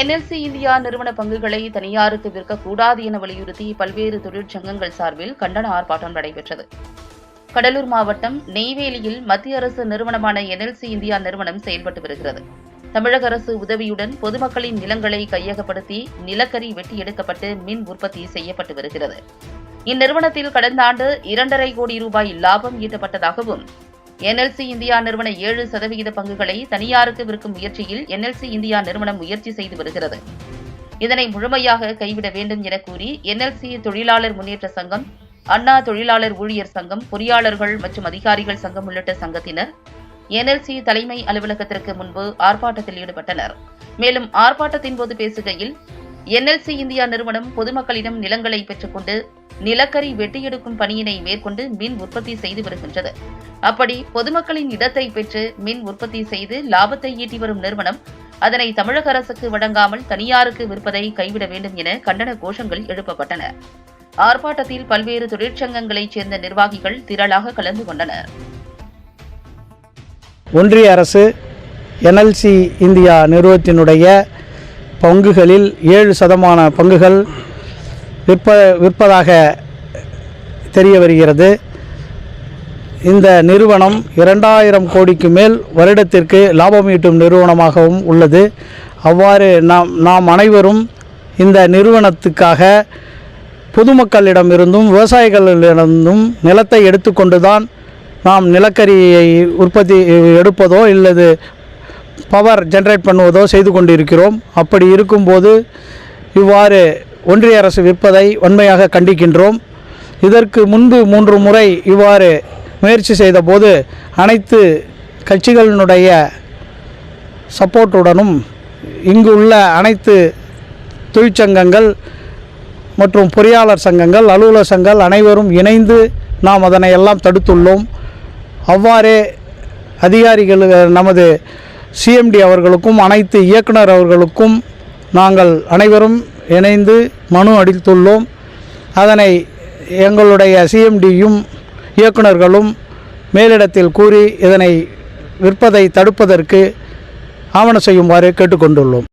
NLC India நிறுவன பங்குகளை தனியாருக்கு விற்கக்கூடாது என வலியுறுத்தி பல்வேறு தொழிற்சங்கங்கள் சார்பில் கண்டன ஆர்ப்பாட்டம் நடைபெற்றது. கடலூர் மாவட்டம் நெய்வேலியில் மத்திய அரசு நிறுவனமான என்எல்சி இந்தியா நிறுவனம் செயல்பட்டு வருகிறது. தமிழக அரசு உதவியுடன் பொதுமக்களின் நிலங்களை கையகப்படுத்தி நிலக்கரி வெட்டி எடுக்கப்பட்டு மின் உற்பத்தி செய்யப்பட்டு வருகிறது. இந்நிறுவனத்தில் கடந்த ஆண்டு இரண்டரை கோடி ரூபாய் லாபம் ஈட்டப்பட்டதாகவும் என்எல்சி இந்தியா நிறுவன ஏழு சதவிகித பங்குகளை தனியாருக்கு விற்கும் முயற்சியில் என்எல்சி இந்தியா நிறுவனம் முயற்சி செய்து வருகிறது. இதனை முழுமையாக கைவிட வேண்டும் என கூறி என்எல்சி தொழிலாளர் முன்னேற்ற சங்கம் அண்ணா தொழிலாளர் ஊழியர் சங்கம் பொறியாளர்கள் மற்றும் அதிகாரிகள் சங்கம் உள்ளிட்ட சங்கத்தினர் என்எல்சி தலைமை அலுவலகத்திற்கு முன்பு ஆர்ப்பாட்டத்தில் ஈடுபட்டனர். மேலும் ஆர்ப்பாட்டத்தின் போது பேசுகையில் என்எல்சி இந்தியா நிறுவனம் பொதுமக்களிடம் நிலங்களை பெற்றுக்கொண்டு நிலக்கரி வெட்டியெடுக்கும் பணியினை மேற்கொண்டு மின் உற்பத்தி செய்து வருகின்றது. அப்படி பொதுமக்களின் இடத்தை பெற்று மின் உற்பத்தி செய்து லாபத்தை ஈட்டி வரும் நிறுவனம் அதனை தமிழக அரசுக்கு வழங்காமல் தனியாருக்கு விற்பதை கைவிட வேண்டும் என கண்டன கோஷங்கள் எழுப்பப்பட்டன. ஆர்ப்பாட்டத்தில் பல்வேறு தொழிற்சங்கங்களைச் சேர்ந்த நிர்வாகிகள் திரளாக கலந்து கொண்டனர். ஒன்றிய அரசு என்எல்சி இந்தியா நிறுவனத்தினுடைய பங்குகளில் ஏழு சதமான பங்குகள் விற்ப விற்பதாக தெரிய வருகிறது. இந்த நிறுவனம் இரண்டாயிரம் கோடிக்கு மேல் வருடத்திற்கு லாபம் ஈட்டும் நிறுவனமாகவும் உள்ளது. அவ்வாறு நாம் நாம் அனைவரும் இந்த நிறுவனத்துக்காக பொதுமக்களிடமிருந்தும் விவசாயிகளிடமிருந்தும் நிலத்தை எடுத்துக்கொண்டுதான் நாம் நிலக்கரியை உற்பத்தி எடுப்பதோ இல்லது பவர் ஜென்ரேட் பண்ணுவதோ செய்து கொண்டிருக்கிறோம். அப்படி இருக்கும்போது இவ்வாறு ஒன்றிய அரசு விற்பதை வன்மையாக கண்டிக்கின்றோம். இதற்கு முன்பு மூன்று முறை இவ்வாறு முயற்சி செய்தபோது அனைத்து கட்சிகளினுடைய சப்போர்ட்டுடனும் இங்கு உள்ள அனைத்து தொழிற்சங்கங்கள் மற்றும் பொறியாளர் சங்கங்கள் அலுவலர் சங்கங்கள் அனைவரும் இணைந்து நாம் அதனை எல்லாம் தடுத்துள்ளோம். அவ்வாறே அதிகாரிகள் நமது சிஎம்டி அவர்களுக்கும் அனைத்து இயக்குனர் அவர்களுக்கும் நாங்கள் அனைவரும் இணைந்து மனு அளித்துள்ளோம் அதனை எங்களுடைய சிஎம்டியும் இயக்குனர்களும் மேலிடத்தில் கூறி இதனை விற்பதை தடுப்பதற்கு ஆவண செய்யுமாறு கேட்டுக்கொண்டுள்ளோம்.